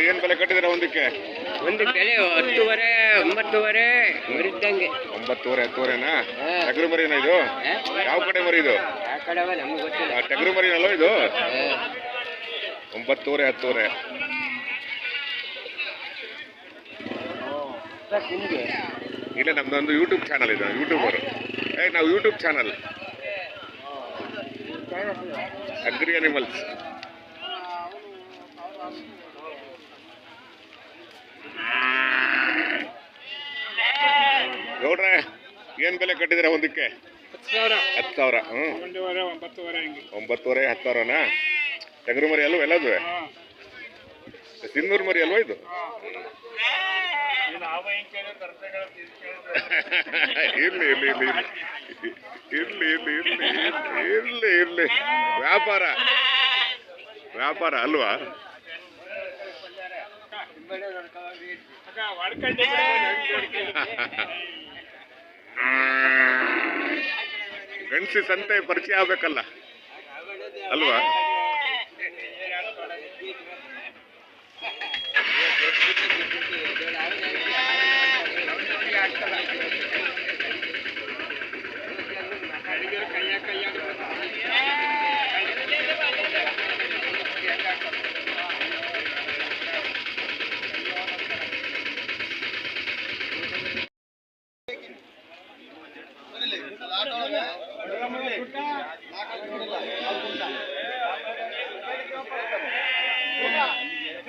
ಏನ್ ಬೆಲೆ ಕಟ್ಟಿದಿರ ಒಂದಕ್ಕೆ? ಒಂದು ಬೆಲೆ ಹತ್ತುವರೆ ಒಂಬತ್ತುವರೆ ಮರಿದ್ದಂಗೆ ಒಂಬತ್ತುವರೆ ಹತ್ತುವರೆನಾ? ಟಗರು ಮರಿನ ಇದು? ಯಾವ ಕಡೆ ಮರಿ ಇದು ಆ ಕಡೆ ನಮ್ಗೆ ಗೊತ್ತಿಲ್ಲ. ಆ, ಟಗರು ಮರಿನಲ್ವ ಇದು. ಒಂಬತ್ತುವರೆ ಹತ್ತುವರೆ. ನಿಮ್ಗೆ ಇಲ್ಲ ನಮ್ದೊಂದು ಯೂಟ್ಯೂಬ್ ಚಾನಲ್ ಇದೆ ಯೂಟ್ಯೂಬರ್ ಏ ನಾವು ಯೂಟ್ಯೂಬ್ ಚಾನಲ್ ಅಗ್ರಿ ಅನಿಮಲ್ಸ್ ನೋಡ್ರೆ ಏನ್ ಬೆಲೆ ಕಟ್ಟಿದ್ರೆ ಒಂದಕ್ಕೆ? ಹತ್ತು ಸಾವಿರ ಹ್ಞೂ ಒಂಬತ್ತುವರೆ ಹತ್ತು ಸಾವಿರನಾ? ಟಗರು ಮರಿ ಅಲ್ವ ಎಲ್ಲದು ಸಿನ್ನೂರು ಮರಿ ಅಲ್ವಾ ಇದು ನಾವು ಹಿಂಗೆ ಕೇಳಿದ್ರೆ ತರತೆಗಳು ಕೇಳಿದ್ರೆ ಇರ್ಲಿ ಇರ್ಲಿ ಇರ್ಲಿ ಇರ್ಲಿ ಇರ್ಲಿ ಇರ್ಲಿ ಇರ್ಲಿ ಇರ್ಲಿ ವ್ಯಾಪಾರ. ವ್ಯಾಪಾರ ಅಲ್ವಾ? ಗಣಸಿ ಸಂತೆ ಪರಿಚಯ ಆಗ್ಬೇಕಲ್ಲ. ಅಲ್ವಾ? આવે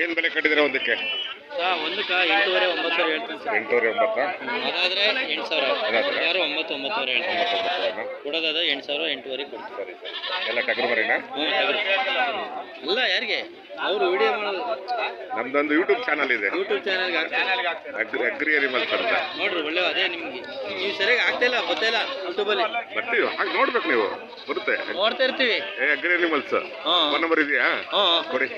ಏನ್ ಬೆಲೆ ಕಟ್ಟಿದಿರ ಒಂದಕ್ಕೆ? ಒಂದಕ್ಕ ಎಂಟೂವರೆ ಒಂಬತ್ತು ಸಾವಿರ ಹೇಳ್ತೀನಿ ಸರ್. ಎಂಟೂವರೆ ಒಂಬತ್ತಾ? ಅದಾದ್ರೆ ಎಂಟು ಸಾವಿರ. ಅದಾದ್ರೆ? ಯಾರು ಒಂಬತ್ತು ಒಂಬತ್ತುವರೆ ಹೇಳ್ತೀನಿ. ಒಂಬತ್ತೊಂಬತ್ತುವರೆನಾ? ಕೊಡೋದಾದ ಎಂಟು ಸಾವಿರ ಎಂಟೂವರೆ ಕೊಡ್ತೀವಿ ಸರಿ ಸರಿ. ಎಲ್ಲ ಟಗರು ಮರಿನಾ ಹ್ಞೂ ಟಗರು. ಅಲ್ಲ ಯಾರಿಗೆ? ಅವರು ವಿಡಿಯೋ ಮಾಡೋದು. ನಮ್ದೊಂದು ಯೂಟ್ಯೂಬ್ ಚಾನಲ್ ಇದೆ. ಯೂಟ್ಯೂಬ್ ಚಾನಲ್ಗೆ ಅಗ್ರಿ ಅಗ್ರಿ ಅನಿಮಲ್ಸ್ ಅಂತ. ನೋಡ್ರಿ ಒಳ್ಳೆ ಅದೇ ನಿಮ್ಗೆ. ನೀವು ಸರಿಯಾಗಿ ಆಗ್ತಿಲ್ಲ ಗೊತ್ತಿಲ್ಲ ಯೂಟ್ಯೂಬಲ್ಲಿ ಬರ್ತೀವಿ. ಹಾಗೆ ನೋಡ್ಬೇಕು ನೀವು. ಬರುತ್ತೆ. ನೋಡ್ತಾ ಇರ್ತೀವಿ. ಏ ಅಗ್ರಿ ಅನಿಮಲ್ಸ್ ಹಾ. ಫೋನ್ ನಂಬರ್ ಇದೆಯಾ? ಹ್ಞೂ. ಕೊಡಿ.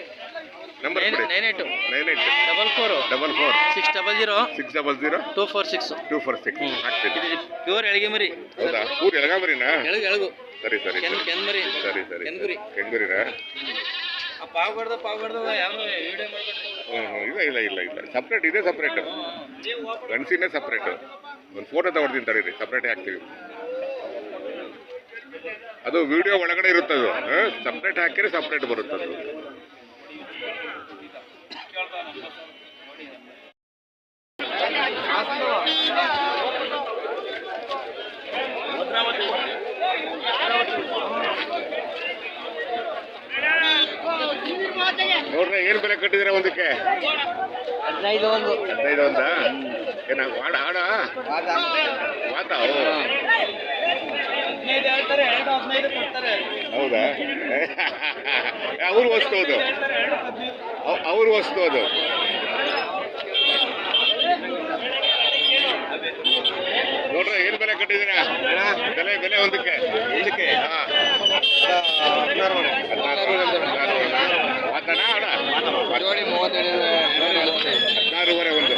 Number nine eight nine eight double four double four six double zero six double zero two four six two four six ಹಾಕ್ತೀನಿ. ಪ್ಯೂರ್ ಎಳಗೆ ಮರಿ. ಹೌದಾ? ಪೂರ್ ಎಳಗಾಮರಿನಾ ಎಳಗು ಎಳಗು. ಸರಿ ಸರಿ ಕೆನ್ ಸರಿ ಸರಿ ಸರಿ. ಕೆನ್ಗುರಿ ಕೆಂಗುರಿನಾ ಪಾವ್ಗಡ್ದ ಪಾವ್ಗಡ್ದ ಯಾವ ವಿಡಿಯೋ ಮಾಡ್ಬೇಡ್ರಿ ಹ್ಞೂ ಇಲ್ಲ ಇಲ್ಲ ಇಲ್ಲ ಇಲ್ಲ. ಸಪ್ರೇಟ್ ಇದೆ ಸಪ್ರೇಟು ಗಣಸಿನೇ ಸಪ್ರೇಟು ಒಂದು ಫೋಟೋ ತಗೊಳ್ತೀನಿ ತಡೀರಿ. ಸಪ್ರೇಟೇ ಹಾಕ್ತೀವಿ. ಅದು ವಿಡಿಯೋ ಒಳಗಡೆ ಇರುತ್ತದು. ಸಪ್ರೇಟ್ ಹಾಕಿದ್ರೆ ಸಪ್ರೇಟ್ ಬರುತ್ತೆ ಅದು ಏನ್ ಬೆಲೆ ಕಟ್ಟಿದಿರ ಒಂದಕ್ಕೆ? ಹದಿನೈದು ಒಂದು. ಹದಿನೈದು ಒಂದಾ? ಏನ ಆಡ ಆಡ ಮಾತಾ ಹೌದಾ? ಅವ್ರ ವಸ್ತು ಅದು. ಅವ್- ಅವ್ರ ವಸ್ತು ಅದು. ನೋಡ್ರಿ ಏನ್ ಬೆಲೆ ಕಟ್ಟಿದೀರ ಬೆಲೆ ಬೆಲೆ ಒಂದಕ್ಕೆ. ಒಂದಕ್ಕೆ. ಹಾ. ಜೋಡಿ ಆರೂವರೆ ಒಂದು.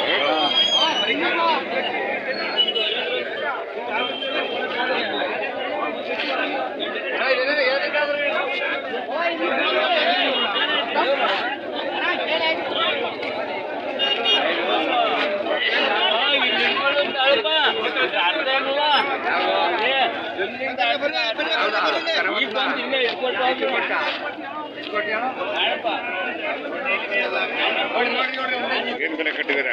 ಈಗ ಬಂದು ಇನ್ನೇ ಇಟ್ಕೊಳ್ತಾ ಏನು ಬೆಲೆ ಕಟ್ಟಿದ್ದೀರಾ?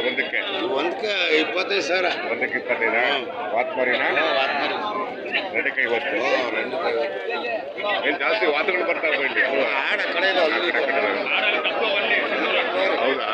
ಒಂದಕ್ಕೆ. ಒಂದಕ್ಕೆ ಇಪ್ಪತ್ತೈದು ಸಾವಿರ. ಒಂದಕ್ಕೆ ಇಪ್ಪತ್ತೈದು? ವಾತ್ಮಾರಿನ ವಾತ್ಮಾರಿ ಎರಡು ಇವತ್ತು ಏನು ಜಾಸ್ತಿ ವಾತಗಳು ಬರ್ತಾವೆ ಇಲ್ಲಿ? ಆಡ ಕಡೆ ಹೌದಾ?